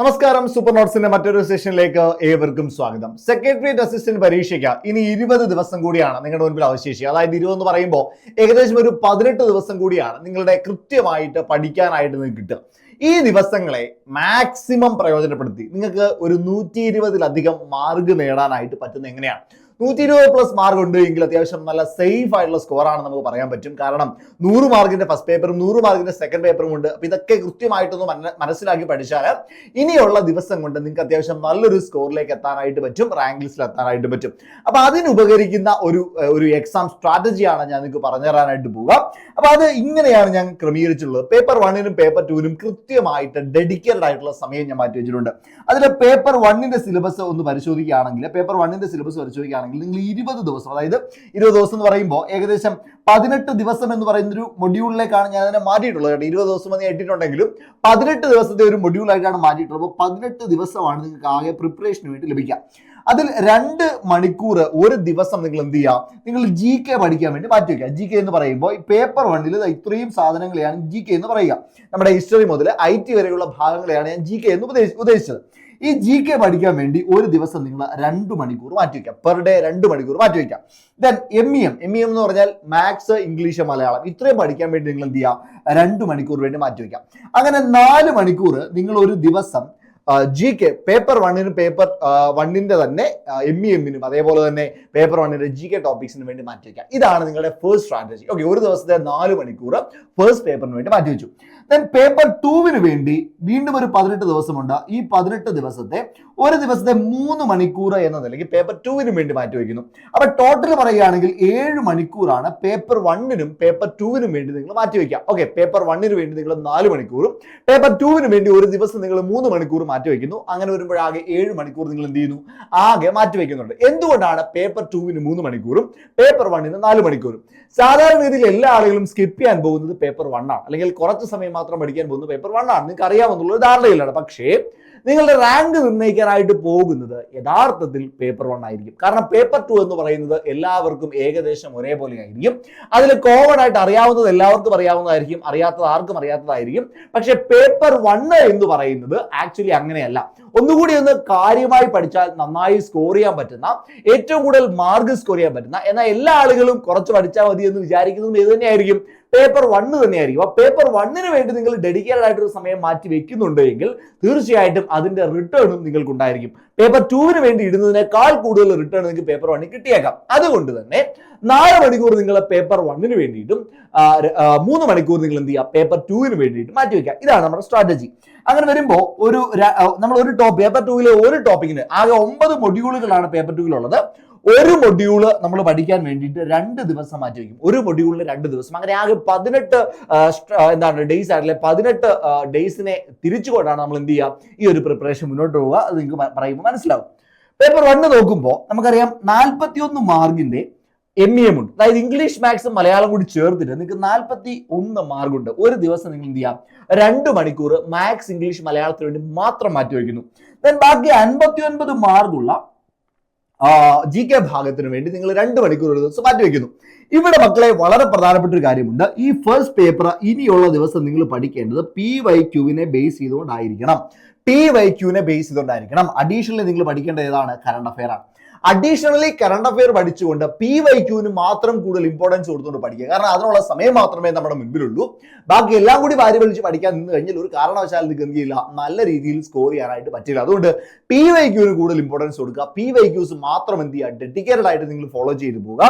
നമസ്കാരം സൂപ്പർ നോട്ട്സിന്റെ മറ്റൊരു സെഷനിലേക്ക് ഏവർക്കും സ്വാഗതം. സെക്രട്ടേറിയറ്റ് അസിസ്റ്റന്റ് പരീക്ഷയ്ക്ക് ഇനി ഇരുപത് ദിവസം കൂടിയാണ് നിങ്ങളുടെ മുൻപിൽ അവശേഷിക്കുക. അതായത് ഇരുപത് എന്ന് പറയുമ്പോൾ ഏകദേശം ഒരു പതിനെട്ട് ദിവസം കൂടിയാണ് നിങ്ങളുടെ കൃത്യമായിട്ട് പഠിക്കാനായിട്ട് നിങ്ങൾക്ക് കിട്ടുക. ഈ ദിവസങ്ങളെ മാക്സിമം പ്രയോജനപ്പെടുത്തി നിങ്ങൾക്ക് ഒരു നൂറ്റി ഇരുപതിലധികം മാർക്ക് നേടാനായിട്ട് പറ്റുന്ന എങ്ങനെയാണ്? നൂറ്റി ഇരുപത് പ്ലസ് മാർക്ക് ഉണ്ട് എങ്കിൽ അത്യാവശ്യം നല്ല സേഫ് ആയിട്ടുള്ള സ്കോറാണ് നമുക്ക് പറയാൻ പറ്റും. കാരണം നൂറ് മാർക്കിന്റെ ഫസ്റ്റ് പേപ്പറും നൂറ് മാർക്കിന്റെ സെക്കൻഡ് പേപ്പറും ഉണ്ട്. അപ്പൊ ഇതൊക്കെ കൃത്യമായിട്ടൊന്ന് മനസ്സിലാക്കി പഠിച്ചാൽ ഇനിയുള്ള ദിവസം കൊണ്ട് നിങ്ങൾക്ക് അത്യാവശ്യം നല്ലൊരു സ്കോറിലേക്ക് എത്താനായിട്ട് പറ്റും റാങ്ക് ലിസ്റ്റിൽ എത്താനായിട്ട് പറ്റും. അപ്പൊ അതിന് ഉപകരിക്കുന്ന ഒരു ഒരു എക്സാം സ്ട്രാറ്റജിയാണ് ഞാൻ നിങ്ങൾക്ക് പറഞ്ഞു തരാനായിട്ട് പോവുക. അപ്പൊ അത് ഇങ്ങനെയാണ് ഞാൻ ക്രമീകരിച്ചിട്ടുള്ളത്. പേപ്പർ വണ്ണിനും പേപ്പർ ടുവിനും കൃത്യമായിട്ട് ഡെഡിക്കേറ്റഡ് ആയിട്ടുള്ള സമയം ഞാൻ മാറ്റി വെച്ചിട്ടുണ്ട്. അതിൽ പേപ്പർ വണ്ണിന്റെ സിലബസ് ഒന്ന് പരിശോധിക്കുകയാണെങ്കിൽ പേപ്പർ വണ്ണിന്റെ സിലബസ് പരിശോധിക്കുകയാണെങ്കിൽ നിങ്ങൾ ഇരുപത് ദിവസം അതായത് ഇരുപത് ദിവസം എന്ന് പറയുമ്പോൾ ഏകദേശം പതിനെട്ട് ദിവസം എന്ന് പറയുന്ന ഒരു മൊഡ്യൂളിലേക്കാണ് ഞാൻ അതിനെ മാറ്റിയിട്ടുള്ളത് കേട്ടോ. ഇരുപത് ദിവസം എന്ന് ഇട്ടിട്ടുണ്ടെങ്കിലും പതിനെട്ട് ദിവസത്തെ ഒരു മൊഡ്യൂളായിട്ടാണ് മാറ്റിയിട്ടുള്ളത്. അപ്പോൾ പതിനെട്ട് ദിവസമാണ് നിങ്ങൾക്ക് ആകെ പ്രിപ്പറേഷന് വേണ്ടി ലഭിക്കുക. അതിൽ രണ്ട് മണിക്കൂർ ഒരു ദിവസം നിങ്ങൾ എന്ത് ചെയ്യുക? നിങ്ങൾ ജി കെ പഠിക്കാൻ വേണ്ടി മാറ്റി വയ്ക്കുക ജി കെ എന്ന് പറയുമ്പോൾ ഈ പേപ്പർ വണ്ണിൽ ഇത്രയും സാധനങ്ങളെയാണ് ജി കെ എന്ന് പറയുക. നമ്മുടെ ഹിസ്റ്ററി മുതൽ ഐ ടി വരെയുള്ള ഭാഗങ്ങളെയാണ് ഞാൻ ജി കെ എന്ന് ഉപദേശിച്ചത് ഈ ജി കെ പഠിക്കാൻ വേണ്ടി ഒരു ദിവസം നിങ്ങൾ രണ്ട് മണിക്കൂർ മാറ്റി വയ്ക്കാം. പെർ ഡേ രണ്ട് മണിക്കൂർ മാറ്റി വയ്ക്കാം. Then M E M M E M എന്ന് പറഞ്ഞാൽ മാത്സ് ഇംഗ്ലീഷ് മലയാളം ഇത്രയും പഠിക്കാൻ വേണ്ടി നിങ്ങൾ എന്ത് ചെയ്യുക രണ്ട് മണിക്കൂർ വേണ്ടി മാറ്റി വയ്ക്കാം. അങ്ങനെ നാല് മണിക്കൂർ നിങ്ങൾ ഒരു ദിവസം ജി കെ പേപ്പർ വണ്ണിനും പേപ്പർ വണ്ണിന്റെ തന്നെ എം ഇ എമ്മിനും അതേപോലെ തന്നെ പേപ്പർ വണ്ണിന്റെ ജി കെ ടോപ്പിക്സിനും വേണ്ടി മാറ്റി വയ്ക്കാം. ഇതാണ് നിങ്ങളുടെ ഫസ്റ്റ് സ്ട്രാറ്റജി ഓക്കെ ഒരു ദിവസത്തെ നാല് മണിക്കൂർ ഫസ്റ്റ് പേപ്പറിന് വേണ്ടി മാറ്റി വെച്ചു. ദെൻ പേപ്പർ ടൂവിന് വേണ്ടി വീണ്ടും ഒരു പതിനെട്ട് ദിവസമുണ്ട്. ഈ പതിനെട്ട് ദിവസത്തെ ഒരു ദിവസത്തെ മൂന്ന് മണിക്കൂർ എന്ന നിലയ്ക്ക് പേപ്പർ ടൂവിന് വേണ്ടി മാറ്റി വയ്ക്കുന്നു. അപ്പൊ ടോട്ടൽ പറയുകയാണെങ്കിൽ ഏഴ് മണിക്കൂറാണ് പേപ്പർ വണ്ണിനും പേപ്പർ ടൂവിനും വേണ്ടി നിങ്ങൾ മാറ്റി വയ്ക്കാം ഓക്കെ പേപ്പർ വണ്ണിന് വേണ്ടി നിങ്ങൾ നാല് മണിക്കൂറും പേപ്പർ ടൂവിന് വേണ്ടി ഒരു ദിവസം നിങ്ങൾ മൂന്ന് മണിക്കൂർ മാറ്റി വയ്ക്കുന്നു. അങ്ങനെ വരുമ്പോഴാകെ ഏഴ് മണിക്കൂർ നിങ്ങൾ എന്ത് ചെയ്യുന്നു? ആകെ മാറ്റി വയ്ക്കുന്നുണ്ട്. എന്തുകൊണ്ടാണ് പേപ്പർ ടൂവിന് മൂന്ന് മണിക്കൂറും പേപ്പർ വണ്ണിന് നാല് മണിക്കൂറും? സാധാരണ രീതിയിൽ എല്ലാ ആളുകളും സ്കിപ്പ് ചെയ്യാൻ പോകുന്നത് പേപ്പർ വണ്ണാണ് അല്ലെങ്കിൽ കുറച്ച് സമയം മാത്രം പഠിക്കാൻ പോകുന്നു പേപ്പർ വൺ ആണ് നിങ്ങൾക്ക് അറിയാമെന്നുള്ള ഒരു ധാരണയിലാണ്. പക്ഷേ നിങ്ങളുടെ റാങ്ക് നിർണയിക്കാനായിട്ട് പോകുന്നത് യഥാർത്ഥത്തിൽ പേപ്പർ വൺ ആയിരിക്കും. കാരണം പേപ്പർ ടു എന്ന് പറയുന്നത് എല്ലാവർക്കും ഏകദേശം ഒരേപോലെ ആയിരിക്കും അതിൽ കോമൺ ആയിട്ട് അറിയാവുന്നത് എല്ലാവർക്കും അറിയാവുന്നതായിരിക്കും. അറിയാത്തത് ആർക്കും അറിയാത്തതായിരിക്കും. പക്ഷെ പേപ്പർ വണ്ണ് എന്ന് പറയുന്നത് ആക്ച്വലി അങ്ങനെയല്ല. ഒന്നുകൂടി ഒന്ന് കാര്യമായി പഠിച്ചാൽ നന്നായി സ്കോർ ചെയ്യാൻ പറ്റുന്ന ഏറ്റവും കൂടുതൽ മാർക്ക് സ്കോർ ചെയ്യാൻ പറ്റുന്ന എന്നാൽ എല്ലാ ആളുകളും കുറച്ച് പഠിച്ചാൽ മതി എന്ന് വിചാരിക്കുന്നതും ഇത് തന്നെയായിരിക്കും. പേപ്പർ വണ്ണ് തന്നെയായിരിക്കും. ആ പേപ്പർ വണ്ണിന് വേണ്ടി നിങ്ങൾ ഡെഡിക്കേറ്റഡ് ആയിട്ടൊരു സമയം മാറ്റി വെക്കുന്നുണ്ട് എങ്കിൽ തീർച്ചയായിട്ടും അതിന്റെ റിട്ടേണും നിങ്ങൾക്ക് ഉണ്ടായിരിക്കും പേപ്പർ ടൂവിന് വേണ്ടി ഇടുന്നതിനേക്കാൾ കൂടുതൽ റിട്ടേൺ നിങ്ങൾക്ക് പേപ്പർ വണ്ണിൽ കിട്ടിയേക്കാം. അതുകൊണ്ട് തന്നെ നാല് മണിക്കൂർ നിങ്ങൾ പേപ്പർ വണ്ണിന് വേണ്ടിയിട്ടും മൂന്ന് മണിക്കൂർ നിങ്ങൾ എന്ത് ചെയ്യുക? പേപ്പർ ടൂവിന് വേണ്ടിയിട്ട് മാറ്റി വെക്കുക ഇതാണ് നമ്മുടെ സ്ട്രാറ്റജി അങ്ങനെ വരുമ്പോൾ ഒരു നമ്മൾ ഒരു ടോപ്പ് പേപ്പർ ടൂവിലെ ഒരു ടോപ്പിക്കിന് ആകെ ഒമ്പത് മൊഡ്യൂളുകളാണ് പേപ്പർ ടൂവിലുള്ളത് ഒരു മൊഡ്യൂൾ നമ്മൾ പഠിക്കാൻ വേണ്ടിയിട്ട് രണ്ട് ദിവസം മാറ്റി വയ്ക്കും. ഒരു മൊഡ്യൂളിന് രണ്ട് ദിവസം. അങ്ങനെ ആകെ പതിനെട്ട് എന്താണ് ഡേയ്സ് ആയിട്ടില്ല? പതിനെട്ട് ഡേയ്സിനെ തിരിച്ചുകൊണ്ടാണ് നമ്മൾ എന്ത് ചെയ്യുക ഈ ഒരു പ്രിപ്പറേഷൻ മുന്നോട്ട് പോവുക. അത് നിങ്ങൾക്ക് പറയുമ്പോൾ മനസ്സിലാവും. പേപ്പർ വണ്ണ് നോക്കുമ്പോൾ നമുക്കറിയാം നാൽപ്പത്തിയൊന്ന് മാർക്കിന്റെ എം ഇ എം ഉണ്ട്. അതായത് ഇംഗ്ലീഷ് മാത്സും മലയാളം കൂടി ചേർത്തിട്ട് നിങ്ങൾക്ക് നാൽപ്പത്തി ഒന്ന് മാർക്കുണ്ട് ഒരു ദിവസം നിങ്ങൾ എന്ത് ചെയ്യാം? രണ്ട് മണിക്കൂർ മാത്സ് ഇംഗ്ലീഷ് മലയാളത്തിന് വേണ്ടി മാത്രം മാറ്റി വയ്ക്കുന്നു. ദെൻ ബാക്കി അൻപത്തി ഒൻപത് മാർക്കുള്ള ജി കെ ഭാഗത്തിന് വേണ്ടി നിങ്ങൾ രണ്ട് മണിക്കൂർ ഒരു ദിവസം മാറ്റിവെക്കുന്നു ഇവിടെ മക്കളെ വളരെ പ്രധാനപ്പെട്ട ഒരു കാര്യമുണ്ട്. ഈ ഫസ്റ്റ് പേപ്പർ ഇനിയുള്ള ദിവസം നിങ്ങൾ പഠിക്കേണ്ടത് പി വൈ ക്യൂവിനെ ബേസ് ചെയ്തുകൊണ്ടായിരിക്കണം. പി വൈ ക്യൂവിനെ ബേസ് ചെയ്തുകൊണ്ടായിരിക്കണം. അഡീഷണലി നിങ്ങൾ പഠിക്കേണ്ടത് ഏതാണ്? കറണ്ട് അഫയർ ആണ്. അഡീഷണലി കറണ്ട് അഫെയർ പഠിച്ചുകൊണ്ട് പി വൈ ക്യൂവിന് മാത്രം കൂടുതൽ ഇമ്പോർട്ടൻസ് കൊടുത്തുകൊണ്ട് പഠിക്കുക. കാരണം അതിനുള്ള സമയം മാത്രമേ നമ്മുടെ മുൻപിലുള്ളൂ. ബാക്കി എല്ലാം കൂടി വാരി വലിച്ച് പഠിക്കാൻ നിന്ന് കഴിഞ്ഞാൽ ഒരു കാരണവശാലും നിങ്ങൾക്ക് ചെയ്യില്ല നല്ല രീതിയിൽ സ്കോർ ചെയ്യാനായിട്ട് പറ്റില്ല. അതുകൊണ്ട് പി വൈ ക്യൂവിന് കൂടുതൽ ഇമ്പോർട്ടൻസ് കൊടുക്കുക. പി വൈ ക്യൂസ് മാത്രം എന്ത് ചെയ്യുക? ഡെഡിക്കേറ്റഡ് ആയിട്ട് നിങ്ങൾ ഫോളോ ചെയ്തു പോവുക.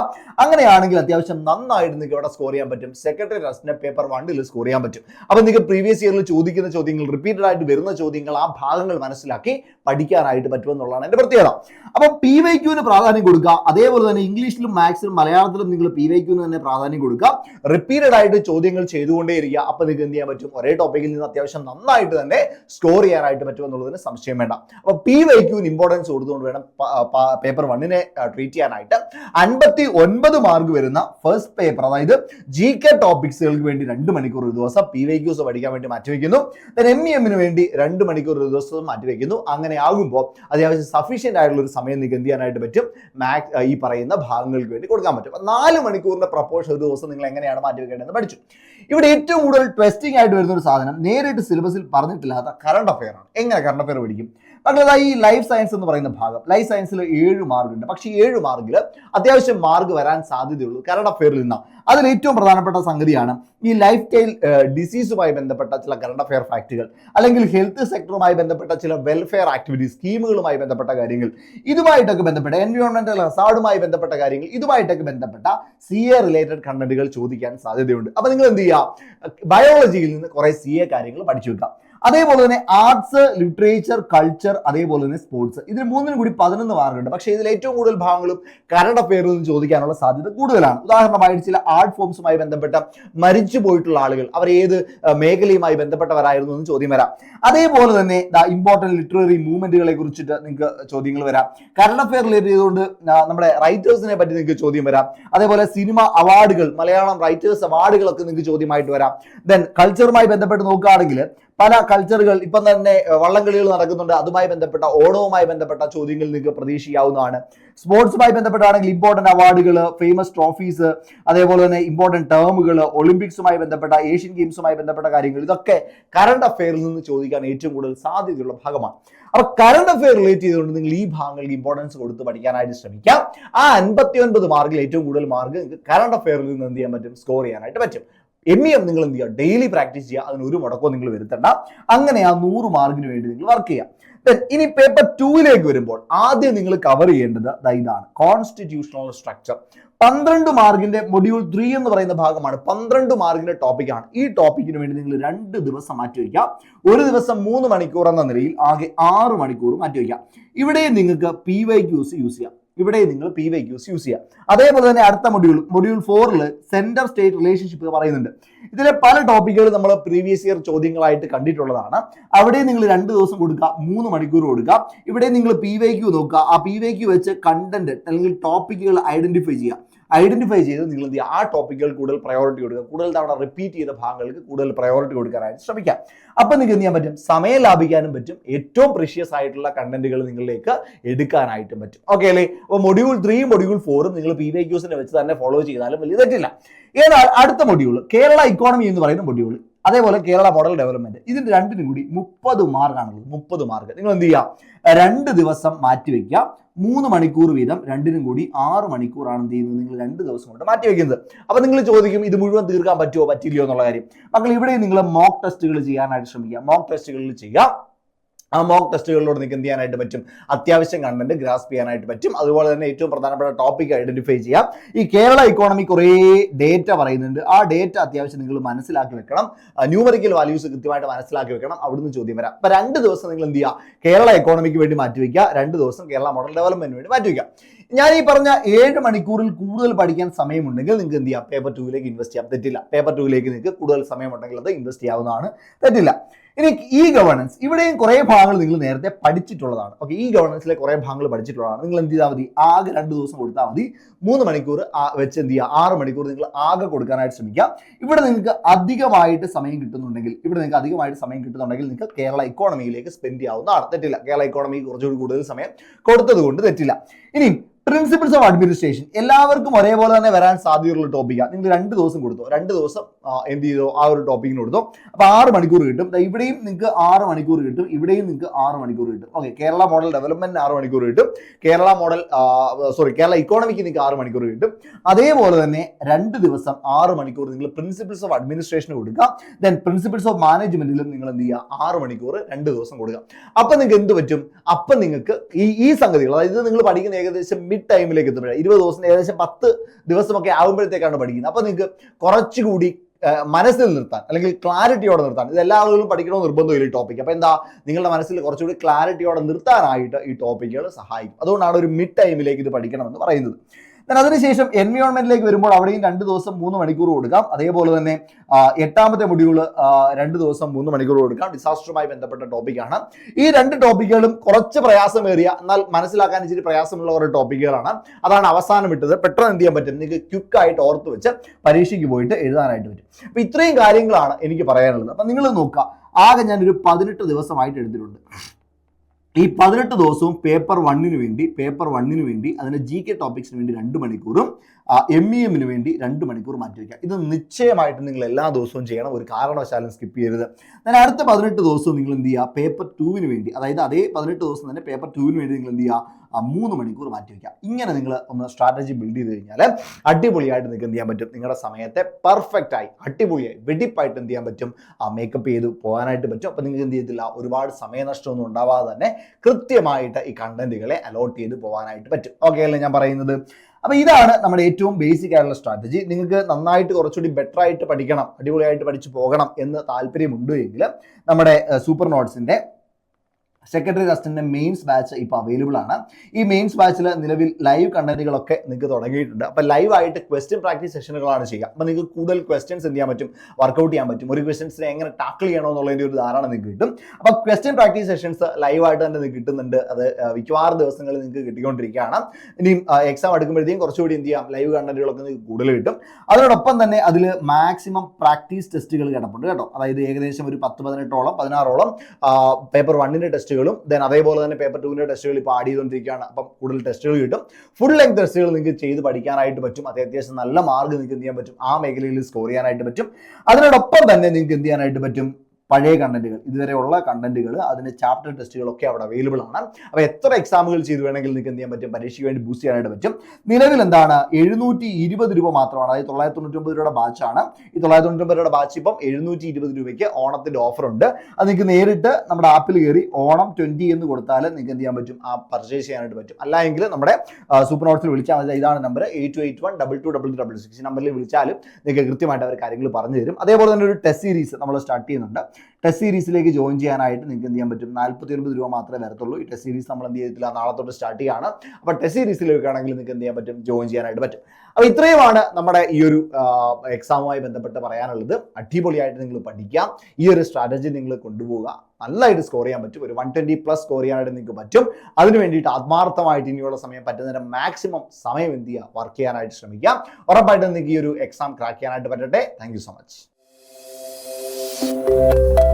അങ്ങനെയാണെങ്കിൽ അത്യാവശ്യം നന്നായിട്ട് നിങ്ങൾക്ക് ഇവിടെ സ്കോർ ചെയ്യാൻ പറ്റും? സെക്രട്ടറി റസ്റ്റിന്റെ പേപ്പർ വണ്ണിൽ സ്കോർ ചെയ്യാൻ പറ്റും. അപ്പൊ നിങ്ങൾക്ക് പ്രീവിയസ് ഇയറിൽ ചോദിക്കുന്ന ചോദ്യങ്ങൾ റിപ്പീറ്റഡ് ആയിട്ട് വരുന്ന ചോദ്യങ്ങൾ ആ ഭാഗങ്ങൾ മനസ്സിലാക്കി പഠിക്കാനായിട്ട് പറ്റുമെന്നുള്ളതാണ് എന്റെ പ്രത്യേകത. അപ്പൊ പി വൈ ക്യൂവിന് പ്രാധാന്യം കൊടുക്കുക അതേപോലെ തന്നെ ഇംഗ്ലീഷിലും മാത്സിലും മലയാളത്തിലും നിങ്ങൾ പി വൈ ക്യൂവിന് തന്നെ പ്രാധാന്യം കൊടുക്കുക റിപ്പീറ്റഡ് ആയിട്ട് ചോദ്യങ്ങൾ ചെയ്തുകൊണ്ടേയിരിക്കുക. അപ്പൊ നിങ്ങൾക്ക് എന്ത് ചെയ്യാൻ പറ്റും? ഒരേ ടോപ്പിക്കിൽ നിന്ന് അത്യാവശ്യം നന്നായിട്ട് തന്നെ സ്കോർ ചെയ്യാനായിട്ട് പറ്റും എന്നുള്ളതിന് സംശയം വേണ്ട. അപ്പൊ പി വൈ ക്യൂവിന് ഇമ്പോർട്ടൻസ് കൊടുത്തുകൊണ്ട് വേണം പേപ്പർ വണ്ണിനെ ട്രീറ്റ് ചെയ്യാനായിട്ട്. അൻപത്തി ഒൻപത് മാർക്ക് വരുന്ന ഫസ്റ്റ് പേപ്പർ അതായത് ജി കെ ടോപ്പിക്സുകൾക്ക് വേണ്ടി രണ്ട് മണിക്കൂർ ഒരു ദിവസം പി വൈ ക്യൂസ് പഠിക്കാൻ വേണ്ടി മാറ്റിവെക്കുന്നു. ദെൻ എം ഇ എമ്മിന് വേണ്ടി രണ്ട് മണിക്കൂർ ഒരു ദിവസം മാറ്റിവെക്കുന്നു. അങ്ങനെ ആകുമ്പോൾ അത്യാവശ്യം സഫീഷ്യന്റ് ആയിട്ടുള്ള ഒരു സമയം നിങ്ങൾക്ക് എന്ത് ചെയ്യാനായിട്ട് പറ്റും. മാക്സ് ഈ പറയുന്ന ഭാഗങ്ങൾക്ക് വേണ്ടി കൊടുക്കാൻ പറ്റും. നാല് മണിക്കൂറിന്റെ പ്രപ്പോഷൻ ഒരു ദിവസം നിങ്ങൾ എങ്ങനെയാണ് മാറ്റി വെക്കേണ്ടതെന്ന് പഠിച്ചു. ഇവിടെ ഏറ്റവും കൂടുതൽ ട്വസ്റ്റിംഗ് ആയിട്ട് വരുന്ന ഒരു സാധനം നേരിട്ട് സിലബസിൽ പറഞ്ഞിട്ടില്ലാത്ത കറണ്ട് അഫെയർ ആണ്. എങ്ങനെ കറണ്ട് അഫെയർ പഠിക്കും മക്കളെ ഈ ലൈഫ് സയൻസ് എന്ന് പറയുന്ന ഭാഗം. ലൈഫ് സയൻസിൽ ഏഴ് മാർക്ക് ഉണ്ട്. പക്ഷേ ഏഴ് മാർക്കിൽ അത്യാവശ്യം മാർക്ക് വരാൻ സാധ്യതയുള്ളൂ. കറണ്ട് അഫെയറിൽ നിന്നാണ് അതിൽ ഏറ്റവും പ്രധാനപ്പെട്ട സംഗതിയാണ് ഈ ലൈഫ് സ്റ്റൈൽ ഡിസീസുമായി ബന്ധപ്പെട്ട ചില കറണ്ട് അഫെയർ ഫാക്റ്റുകൾ അല്ലെങ്കിൽ ഹെൽത്ത് സെക്ടറുമായി ബന്ധപ്പെട്ട ചില വെൽഫെയർ ആക്ടിവിറ്റീസ് സ്കീമുകളുമായി ബന്ധപ്പെട്ട കാര്യങ്ങൾ. ഇതുമായിട്ടൊക്കെ ബന്ധപ്പെട്ട എൻവയോൺമെന്റൽ ഹസാർഡുമായി ബന്ധപ്പെട്ട കാര്യങ്ങൾ. ഇതുമായിട്ടൊക്കെ ബന്ധപ്പെട്ട സി എ റിലേറ്റഡ് കണ്ടന്റുകൾ ചോദിക്കാൻ സാധ്യതയുണ്ട്. അപ്പൊ നിങ്ങൾ എന്ത് ചെയ്യുക ബയോളജിയിൽ നിന്ന് കുറെ സി എ കാര്യങ്ങൾ പഠിച്ചു വെക്കാം. അതേപോലെ തന്നെ ആർട്സ് ലിറ്ററേച്ചർ കൾച്ചർ അതേപോലെ തന്നെ സ്പോർട്സ് ഇതിൽ മൂന്നിനും കൂടി പതിനൊന്ന് മാർക്കുണ്ട് പക്ഷേ ഇതിൽ ഏറ്റവും കൂടുതൽ ഭാഗങ്ങളും കരട് അഫെയറിൽ നിന്ന് ചോദിക്കാനുള്ള സാധ്യത കൂടുതലാണ്. ഉദാഹരണമായിട്ട് ചില ആർട്ട് ഫോംസുമായി ബന്ധപ്പെട്ട മരിച്ചു പോയിട്ടുള്ള ആളുകൾ അവർ ഏത് മേഖലയുമായി ബന്ധപ്പെട്ടവരായിരുന്നു എന്ന് ചോദ്യം വരാം. അതേപോലെ തന്നെ ഇമ്പോർട്ടന്റ് ലിറ്റററി മൂവ്മെന്റുകളെ കുറിച്ചിട്ട് നിങ്ങൾക്ക് ചോദ്യങ്ങൾ വരാം. കറണ്ട് അഫെയർ റിലേറ്റ് നമ്മുടെ റൈറ്റേഴ്സിനെ പറ്റി നിങ്ങൾക്ക് ചോദ്യം വരാം. അതേപോലെ സിനിമ അവാർഡുകൾ മലയാളം റൈറ്റേഴ്സ് അവാർഡുകളൊക്കെ നിങ്ങൾക്ക് ചോദ്യമായിട്ട് വരാം. ദെൻ കൾച്ചറുമായി ബന്ധപ്പെട്ട് നോക്കുകയാണെങ്കിൽ പല കൾച്ചറുകൾ ഇപ്പം തന്നെ വള്ളംകളികൾ നടക്കുന്നുണ്ട്. അതുമായി ബന്ധപ്പെട്ട ഓണവുമായി ബന്ധപ്പെട്ട ചോദ്യങ്ങൾ നിങ്ങൾക്ക് പ്രതീക്ഷിക്കാവുന്നതാണ്. സ്പോർട്സുമായി ബന്ധപ്പെട്ടാണെങ്കിൽ ഇമ്പോർട്ടന്റ് അവാർഡുകൾ ഫേമസ് ട്രോഫീസ് അതേപോലെ തന്നെ ഇമ്പോർട്ടന്റ് ടേമുകൾ ഒളിമ്പിക്സുമായി ബന്ധപ്പെട്ട ഏഷ്യൻ ഗെയിംസുമായി ബന്ധപ്പെട്ട കാര്യങ്ങൾ ഇതൊക്കെ കറണ്ട് അഫെയറിൽ നിന്ന് ചോദിക്കാൻ ഏറ്റവും കൂടുതൽ സാധ്യതയുള്ള ഭാഗമാണ്. അപ്പൊ കറണ്ട് അഫെയർ റിലേറ്റ് ചെയ്തുകൊണ്ട് നിങ്ങൾ ഈ ഭാഗങ്ങൾക്ക് ഇമ്പോർട്ടൻസ് കൊടുത്ത് പഠിക്കാനായിട്ട് ശ്രമിക്കാം. ആ അൻപത്തി ഒൻപത് മാർക്കിൽ ഏറ്റവും കൂടുതൽ മാർക്ക് നിങ്ങൾക്ക് കറണ്ട് അഫെയറിൽ നിന്ന് എന്ത് ചെയ്യാൻ പറ്റും? സ്കോർ ചെയ്യാനായിട്ട് പറ്റും. എം ഇ എം നിങ്ങൾ എന്ത് ചെയ്യുക? ഡെയിലി പ്രാക്ടീസ് ചെയ്യുക. അതിന് ഒരു മുടക്കവും നിങ്ങൾ വരുത്തണ്ട. അങ്ങനെ ആ നൂറ് മാർക്കിന് വേണ്ടി നിങ്ങൾ വർക്ക് ചെയ്യാം Then ഇനി പേപ്പർ ടൂവിലേക്ക് വരുമ്പോൾ ആദ്യം നിങ്ങൾ കവർ ചെയ്യേണ്ടത് ഇതാണ്. കോൺസ്റ്റിറ്റ്യൂഷണൽ സ്ട്രക്ചർ പന്ത്രണ്ട് മാർക്കിന്റെ മൊഡ്യൂൾ ത്രീ എന്ന് പറയുന്ന ഭാഗമാണ് പന്ത്രണ്ട് മാർക്കിന്റെ ടോപ്പിക്കാണ് ഈ ടോപ്പിക്കിന് വേണ്ടി നിങ്ങൾ രണ്ട് ദിവസം മാറ്റി വയ്ക്കാം ഒരു ദിവസം മൂന്ന് മണിക്കൂർ എന്ന നിലയിൽ ആകെ ആറ് മണിക്കൂർ മാറ്റി വയ്ക്കാം ഇവിടെ നിങ്ങൾക്ക് പി വൈ ക്യൂസ് യൂസ് ചെയ്യാം. ഇവിടെ നിങ്ങൾ പി വൈ ക്യൂസ് യൂസ് ചെയ്യുക അതേപോലെ തന്നെ അടുത്ത മൊഡ്യൂൾ മൊഡ്യൂൾ ഫോറിൽ സെന്റർ സ്റ്റേറ്റ് റിലേഷൻഷിപ്പ് പറയുന്നുണ്ട്. ഇതിലെ പല ടോപ്പിക്കുകൾ നമ്മൾ പ്രീവിയസ് ഇയർ ചോദ്യങ്ങളായിട്ട് കണ്ടിട്ടുള്ളതാണ്. അവിടെ നിങ്ങൾ രണ്ട് ദിവസം കൊടുക്കുക മൂന്ന് മണിക്കൂർ കൊടുക്കുക. ഇവിടെ നിങ്ങൾ പി വൈ ക്യൂ നോക്കുക. ആ പി വൈ ക്യൂ വെച്ച് കണ്ടന്റ് അല്ലെങ്കിൽ ടോപ്പിക്കുകൾ ഐഡന്റിഫൈ ചെയ്യുക. ഐഡന്റിഫൈ ചെയ്ത് നിങ്ങൾ എന്ത് ചെയ്യുക? ആ ടോപ്പിക്കുകൾ കൂടുതൽ പ്രയോറിറ്റി കൊടുക്കുക. കൂടുതൽ തവണ റിപ്പീറ്റ് ചെയ്ത ഭാഗങ്ങൾക്ക് കൂടുതൽ പ്രയോറിറ്റി കൊടുക്കാനായിട്ട് ശ്രമിക്കാം. അപ്പം നിങ്ങൾക്ക് എന്ത് ചെയ്യാൻ പറ്റും? സമയം ലാഭിക്കാനും പറ്റും. ഏറ്റവും പ്രീഷ്യസ് ആയിട്ടുള്ള കണ്ടന്റുകൾ നിങ്ങളിലേക്ക് എടുക്കാനായിട്ടും പറ്റും. ഓക്കെ അല്ലേ? അപ്പോൾ മൊഡ്യൂൾ ത്രീയും മൊഡ്യൂൾ ഫോറും നിങ്ങൾ പി വൈ ക്യൂസിനെ വെച്ച് തന്നെ ഫോളോ ചെയ്താലും വലിയ തെറ്റില്ല. എന്നാൽ അടുത്ത മൊഡ്യൂൾ കേരള ഇക്കോണമി എന്ന് പറയുന്ന മൊഡ്യൂൾ അതേപോലെ കേരള മോഡൽ ഡെവലപ്മെന്റ് ഇതിന് രണ്ടിനും കൂടി മുപ്പത് മാർക്കാണുള്ളത് മുപ്പത് മാർക്ക് നിങ്ങൾ എന്ത് ചെയ്യുക രണ്ട് ദിവസം മാറ്റി വെക്കുക മൂന്ന് മണിക്കൂർ വീതം രണ്ടിനും കൂടി ആറ് മണിക്കൂറാണ് എന്ത് ചെയ്യുന്നത്? നിങ്ങൾ രണ്ട് ദിവസം കൊണ്ട് മാറ്റി വെക്കുന്നത് അപ്പൊ നിങ്ങൾ ചോദിക്കും ഇത് മുഴുവൻ തീർക്കാൻ പറ്റുമോ പറ്റില്ലയോ എന്നുള്ള കാര്യം. മക്കൾ ഇവിടെ നിങ്ങൾ മോക്ക് ടെസ്റ്റുകൾ ചെയ്യാനായിട്ട് ശ്രമിക്കുക. മോക്ക് ടെസ്റ്റുകളിൽ ചെയ്യുക. ആ മോക്ക് ടെസ്റ്റുകളിലൂടെ നിങ്ങൾക്ക് എന്ത് ചെയ്യാനായിട്ട് പറ്റും? അത്യാവശ്യം കണ്ടന്റ് ഗ്രാസ്പ് ചെയ്യാനായിട്ട് പറ്റും. അതുപോലെ തന്നെ ഏറ്റവും പ്രധാനപ്പെട്ട ടോപ്പിക് ഐഡന്റിഫൈ ചെയ്യാം. ഈ കേരള ഇക്കോണമി കുറേ ഡേറ്റ പറയുന്നുണ്ട്. ആ ഡേറ്റ അത്യാവശ്യം നിങ്ങൾ മനസ്സിലാക്കി വെക്കണം. ന്യൂമറിക്കൽ വാല്യൂസ് കൃത്യമായിട്ട് മനസ്സിലാക്കി വെക്കണം. അവിടുന്ന് ചോദ്യം വരാം. അപ്പൊ രണ്ട് ദിവസം നിങ്ങൾ എന്ത് ചെയ്യുക? കേരള എക്കോണമിക്ക് വേണ്ടി മാറ്റിവെക്കുക രണ്ട് ദിവസം കേരള മോഡൽ ഡെവലപ്മെന്റിന് വേണ്ടി മാറ്റിവെക്കുക ഞാൻ ഈ പറഞ്ഞ ഏഴ് മണിക്കൂറിൽ കൂടുതൽ പഠിക്കാൻ സമയമുണ്ടെങ്കിൽ നിങ്ങൾക്ക് എന്ത് ചെയ്യാം? പേപ്പർ ടൂവിലേക്ക് ഇൻവെസ്റ്റ് ചെയ്യാം. തെറ്റില്ല. പേപ്പർ ടൂവിലേക്ക് നിങ്ങൾക്ക് കൂടുതൽ സമയമുണ്ടെങ്കിൽ അത് ഇൻവെസ്റ്റ് ചെയ്യാവുന്നതാണ്. തെറ്റില്ല. ഇനി ഈ ഗവേണൻസ് ഇവിടെയും കുറേ ഭാഗങ്ങൾ നിങ്ങൾ നേരത്തെ പഠിച്ചിട്ടുള്ളതാണ്. ഓക്കെ ഈ ഗവർണൻസിലെ കുറേ ഭാഗങ്ങൾ പഠിച്ചിട്ടുള്ളതാണ്. നിങ്ങൾ എന്ത് ചെയ്താൽ മതി? ആകെ രണ്ട് ദിവസം കൊടുത്താൽ മതി. മൂന്ന് മണിക്കൂർ വെച്ച് എന്ത് ചെയ്യുക? ആറ് മണിക്കൂർ നിങ്ങൾ ആകെ കൊടുക്കാനായിട്ട് ശ്രമിക്കുക. ഇവിടെ നിങ്ങൾക്ക് അധികമായിട്ട് സമയം കിട്ടുന്നുണ്ടെങ്കിൽ ഇവിടെ നിങ്ങൾക്ക് അധികമായിട്ട് സമയം കിട്ടുന്നുണ്ടെങ്കിൽ നിങ്ങൾക്ക് കേരള ഇക്കോണമിയിലേക്ക് സ്പെൻഡ് ചെയ്യാവുന്നതാണ്. തെറ്റില്ല. കേരള ഇക്കോണമി കുറച്ചുകൂടി കൂടുതൽ സമയം കൊടുത്തത് കൊണ്ട് തെറ്റില്ല. ഇനി പ്രിൻസിപ്പിൾസ് ഓഫ് അഡ്മിനിസ്ട്രേഷൻ എല്ലാവർക്കും ഒരേപോലെ തന്നെ വരാൻ സാധ്യതയുള്ള ടോപ്പിക്കാണ് നിങ്ങൾ രണ്ട് ദിവസം കൊടുത്തു. രണ്ട് ദിവസം എന്ത് ചെയ്തോ ആ ഒരു ടോപ്പിക്കിന് കൊടുത്തു. അപ്പൊ ആറ് മണിക്കൂർ കിട്ടും. ഇവിടെയും നിങ്ങൾക്ക് ആറ് മണിക്കൂർ കിട്ടും. ഇവിടെയും നിങ്ങൾക്ക് ആറ് മണിക്കൂർ കിട്ടും. ഓക്കെ കേരള മോഡൽ ഡെവലപ്മെന്റ് ആറ് മണിക്കൂർ കിട്ടും. കേരള മോഡൽ സോറി കേരള ഇക്കോണമിക്ക് നിങ്ങൾക്ക് ആറ് മണിക്കൂർ കിട്ടും. അതേപോലെ തന്നെ രണ്ട് ദിവസം ആറ് മണിക്കൂർ നിങ്ങൾ പ്രിൻസിപ്പിൾസ് ഓഫ് അഡ്മിനിസ്ട്രേഷൻ കൊടുക്കുക. ദെൻ പ്രിൻസിപ്പിൾസ് ഓഫ് മാനേജ്മെന്റിലും നിങ്ങൾ എന്ത് ചെയ്യുക? ആറ് മണിക്കൂർ രണ്ട് ദിവസം കൊടുക്കുക. അപ്പം നിങ്ങൾക്ക് എന്ത് പറ്റും? അപ്പം നിങ്ങൾക്ക് ഈ ഈ സംഗതികൾ അതായത് നിങ്ങൾ പഠിക്കുന്ന ഏകദേശം മിഡ് ടൈമിലേക്ക് എത്തുമ്പോഴാണ്. ഇരുപത് ദിവസം ഏകദേശം പത്ത് ദിവസമൊക്കെ ആകുമ്പോഴത്തേക്കാണ് പഠിക്കുന്നത്. അപ്പോൾ നിങ്ങൾക്ക് കുറച്ചുകൂടി മനസ്സിൽ നിർത്താൻ അല്ലെങ്കിൽ ക്ലാരിറ്റിയോടെ നിർത്താൻ ഇത് എല്ലാ ആളുകളും പഠിക്കണമെന്ന് നിർബന്ധമില്ല ഈ ടോപ്പിക് അപ്പോൾ എന്താ നിങ്ങളുടെ മനസ്സിൽ കുറച്ചുകൂടി ക്ലാരിറ്റിയോടെ നിർത്താനായിട്ട് ഈ ടോപ്പിക്കുകൾ സഹായിക്കും. അതുകൊണ്ടാണ് ഒരു മിഡ് ടൈമിലേക്ക് ഇത് പഠിക്കണമെന്ന് പറയുന്നത്. Then അതിനുശേഷം എൻവയോൺമെന്റിലേക്ക് വരുമ്പോൾ അവിടെയും രണ്ട് ദിവസം മൂന്ന് മണിക്കൂർ കൊടുക്കാം. അതേപോലെ തന്നെ എട്ടാമത്തെ മൊഡ്യൂൾ രണ്ട് ദിവസം മൂന്ന് മണിക്കൂർ കൊടുക്കാം. ഡിസാസ്റ്ററുമായി ബന്ധപ്പെട്ട ടോപ്പിക്കാണ് ഈ രണ്ട് ടോപ്പിക്കുകളും കുറച്ച് പ്രയാസമേറിയ എന്നാൽ മനസ്സിലാക്കാൻ ഇച്ചിരി പ്രയാസമുള്ള കുറേ ടോപ്പിക്കുകളാണ് അതാണ് അവസാനം ഇട്ടത്. പെട്ടെന്ന് എന്ത് ചെയ്യാൻ പറ്റും? നിങ്ങൾക്ക് ക്വിക്ക് ആയിട്ട് ഓർത്ത് വെച്ച് പരീക്ഷയ്ക്ക് പോയിട്ട് എഴുതാനായിട്ട് പറ്റും. അപ്പൊ ഇത്രയും കാര്യങ്ങളാണ് എനിക്ക് പറയാനുള്ളത്. അപ്പൊ നിങ്ങൾ നോക്കുക. ആകെ ഞാനൊരു പതിനെട്ട് ദിവസമായിട്ട് എടുത്തിട്ടുണ്ട് ഈ പതിനെട്ട് ദിവസവും പേപ്പർ വണ്ണിന് വേണ്ടി പേപ്പർ വണ്ണിന് വേണ്ടി അതിന്റെ ജി കെ ടോപ്പിക്സിന് വേണ്ടി രണ്ട് മണിക്കൂറും എം ഇ എമ്മിന് വേണ്ടി രണ്ട് മണിക്കൂർ മാറ്റി വയ്ക്കുക ഇത് നിശ്ചയമായിട്ട് നിങ്ങൾ എല്ലാ ദിവസവും ചെയ്യണം. ഒരു കാരണവശാലും സ്കിപ്പ് ചെയ്യരുത്. ഞാൻ അടുത്ത പതിനെട്ട് ദിവസവും നിങ്ങൾ എന്ത് ചെയ്യുക? പേപ്പർ ടൂവിന് വേണ്ടി അതായത് അതേ പതിനെട്ട് ദിവസം തന്നെ പേപ്പർ ടൂവിന് വേണ്ടി നിങ്ങൾ എന്ത് ചെയ്യുക? മൂന്ന് മണിക്കൂർ മാറ്റി വയ്ക്കുക ഇങ്ങനെ നിങ്ങൾ ഒന്ന് സ്ട്രാറ്റജി ബിൽഡ് ചെയ്ത് കഴിഞ്ഞാൽ അടിപൊളിയായിട്ട് നിങ്ങൾക്ക് എന്ത് ചെയ്യാൻ പറ്റും? നിങ്ങളുടെ സമയത്തെ പെർഫെക്റ്റ് ആയി അടിപൊളിയായി വെടിപ്പായിട്ട് എന്ത് ചെയ്യാൻ പറ്റും? ആ മേക്കപ്പ് ചെയ്ത് പോകാനായിട്ട് പറ്റും. അപ്പം നിങ്ങൾക്ക് എന്ത് ചെയ്യത്തില്ല? ഒരുപാട് സമയനഷ്ടമൊന്നും ഉണ്ടാവാതെ തന്നെ കൃത്യമായിട്ട് ഈ കണ്ടന്റുകളെ അലോട്ട് ചെയ്ത് പോകാനായിട്ട് പറ്റും. ഓക്കെ അല്ലേ ഞാൻ പറയുന്നത്? അപ്പോൾ ഇതാണ് നമ്മുടെ ഏറ്റവും ബേസിക് ആയിട്ടുള്ള സ്ട്രാറ്റജി നിങ്ങൾക്ക് നന്നായിട്ട് കുറച്ചുകൂടി ബെറ്റർ ആയിട്ട് പഠിക്കണം അടിപൊളിയായിട്ട് പഠിച്ചു പോകണം എന്ന് താല്പര്യമുണ്ട് എങ്കിൽ നമ്മുടെ സൂപ്പർ നോട്ട്സിന്റെ സെക്രട്ടറി അസിസ്റ്റന്റിന്റെ മെയിൻസ് ബാച്ച് ഇപ്പോൾ അവൈലബിൾ ആണ്. ഈ മെയിൻസ് ബാച്ചിൽ നിലവിൽ ലൈവ് കണ്ടന്റുകളൊക്കെ നിങ്ങൾക്ക് തുടങ്ങിയിട്ടുണ്ട്. അപ്പോൾ ലൈവ് ആയിട്ട് ക്വസ്റ്റ്യൻ പ്രാക്ടീസ് സെഷനുകളാണ് ചെയ്യുക. അപ്പോൾ നിങ്ങൾക്ക് കൂടുതൽ ക്വസ്റ്റ്യൻസ് എന്ത് ചെയ്യാൻ പറ്റും? വർക്കൗട്ട് ചെയ്യാൻ പറ്റും. ഒരു ക്വസ്റ്റ്യൻസിനെ എങ്ങനെ ടാക്കിൾ ചെയ്യണോ എന്നുള്ളതിന്റെ ഒരു ധാരണ നിങ്ങൾക്ക് കിട്ടും. അപ്പോൾ ക്വസ്റ്റ്യൻ പ്രാക്ടീസ് സെഷൻസ് ലൈവ് ആയിട്ട് തന്നെ നിങ്ങൾക്ക് കിട്ടുന്നുണ്ട്. അത് മിക്കവാറും ദിവസങ്ങളിൽ നിങ്ങൾക്ക് കിട്ടിക്കൊണ്ടിരിക്കുകയാണ്. ഇനി എക്സാം എടുക്കുമ്പോഴത്തേക്കും കുറച്ചുകൂടി എന്ത് ചെയ്യാം? ലൈവ് കണ്ടന്റുകളൊക്കെ നിങ്ങൾക്ക് കൂടുതൽ കിട്ടും. അതോടൊപ്പം തന്നെ അതിൽ മാക്സിമം പ്രാക്ടീസ് ടെസ്റ്റുകൾ കിടപ്പുണ്ട് കേട്ടോ. അതായത് ഏകദേശം ഒരു പത്ത് പതിനെട്ടോളം പതിനാറോളം പേപ്പർ വണ്ണിന്റെ ടെസ്റ്റുകളും ദെൻ അതേപോലെ തന്നെ പേപ്പർ ടുവിന്റെ ടെസ്റ്റുകൾ ഇപ്പോൾ ആഡ് ചെയ്തുകൊണ്ടിരിക്കുകയാണ്. അപ്പം കൂടുതൽ ടെസ്റ്റുകൾ കിട്ടും. ഫുൾ ലെങ്ത് ടെസ്റ്റുകൾ നിങ്ങൾക്ക് ചെയ്ത് പഠിക്കാനായിട്ട് പറ്റും. അത് അത്യാവശ്യം നല്ല മാർക്ക് നിങ്ങൾക്ക് എന്ത് ചെയ്യാൻ പറ്റും? ആ മേഖലയിൽ സ്കോർ ചെയ്യാനായിട്ട് പറ്റും. അതിനോടൊപ്പം തന്നെ നിങ്ങൾക്ക് എന്ത് ചെയ്യാനായിട്ട് പറ്റും? പഴയ കണ്ടന്റുകൾ ഇതുവരെയുള്ള കണ്ടന്റുകൾ അതിന്റെ ചാപ്റ്റർ ടെസ്റ്റുകളൊക്കെ അവിടെ അവൈലബിൾ ആണ്. അപ്പോൾ എത്ര എക്സാമുകൾ ചെയ്തു വേണമെങ്കിൽ നിങ്ങൾക്ക് എന്ത് ചെയ്യാൻ പറ്റും? പരീക്ഷയ്ക്ക് വേണ്ടി ബൂസ്റ്റ് ചെയ്യാനായിട്ട് പറ്റും. നിലവിൽ എന്താണ്? എഴുന്നൂറ്റി ഇരുപത് രൂപ മാത്രമാണ്. അതായത് തൊള്ളായിരത്തി തൊണ്ണൂറ്റൊമ്പത് രൂപയുടെ ബാച്ചാണ് ഈ തൊള്ളായിരത്തി തൊണ്ണൂറ്റൊമ്പത് രൂപയുടെ ബാച്ച് ഇപ്പം എഴുന്നൂറ്റി ഇരുപത് രൂപയ്ക്ക് ഓണത്തിന്റെ ഓഫർ ഉണ്ട്. അത് നിങ്ങൾക്ക് നേരിട്ട് നമ്മുടെ ആപ്പിൽ കയറി ഓണം ട്വന്റി എന്ന് കൊടുത്താൽ നിങ്ങൾക്ക് എന്ത് ചെയ്യാൻ പറ്റും? ആ പർച്ചേസ് ചെയ്യാനായിട്ട് പറ്റും. അല്ലെങ്കിൽ നമ്മുടെ സൂപ്പർ നോട്ട്സിൽ വിളിച്ചാൽ മതി. ഇതാണ് number eight two eight one double two double double six നമ്പറിൽ വിളിച്ചാലും നിങ്ങൾക്ക് കൃത്യമായിട്ട് അവർ കാര്യങ്ങൾ പറഞ്ഞു തരും. അതേപോലെ തന്നെ ഒരു ടെസ്റ്റ് സീരീസ് നമ്മൾ സ്റ്റാർട്ട് ചെയ്യുന്നുണ്ട്. ടെസ്റ്റ് സീരീസിലേക്ക് ജോയിൻ ചെയ്യാനായിട്ട് നിങ്ങൾക്ക് എന്ത് ചെയ്യാൻ പറ്റും? നാൽപ്പത്തി ഒൻപത് രൂപ മാത്രമേ വരത്തുള്ളൂ. ഈ ടെസ്റ്റ് സീരീസ് നമ്മൾ എന്ത് ചെയ്തിട്ടില്ല? നാളെ തൊട്ട് സ്റ്റാർട്ട് ചെയ്യാണ്. അപ്പോൾ ടെസ്റ്റ് സീരീസിലേക്ക് ആണെങ്കിൽ നിങ്ങൾക്ക് എന്ത് ചെയ്യാൻ പറ്റും? ജോയിൻ ചെയ്യാനായിട്ട് പറ്റും. അപ്പോൾ ഇത്രയുമാണ് നമ്മുടെ ഈ ഒരു എക്സാമുമായി ബന്ധപ്പെട്ട് പറയാനുള്ളത്. അടിപൊളിയായിട്ട് നിങ്ങൾ പഠിക്കാം. ഈ ഒരു സ്ട്രാറ്റജി നിങ്ങൾ കൊണ്ടുപോവുക. നല്ലതായിട്ട് സ്കോർ ചെയ്യാൻ പറ്റും. ഒരു വൺ ട്വന്റി പ്ലസ് സ്കോർ ചെയ്യാനായിട്ട് നിങ്ങൾക്ക് പറ്റും. അതിന് വേണ്ടിയിട്ട് ആത്മാർത്ഥമായിട്ട് ഇനിയുള്ള സമയം പറ്റുന്നതിന് മാക്സിമം സമയം എന്ത് ചെയ്യുക? വർക്ക് ചെയ്യാനായിട്ട് ശ്രമിക്കാം. ഉറപ്പായിട്ടും നിങ്ങൾക്ക് ഈ ഒരു എക്സാം ക്രാക്ക് ചെയ്യാനായിട്ട് പറ്റട്ടെ. Thank so much しま。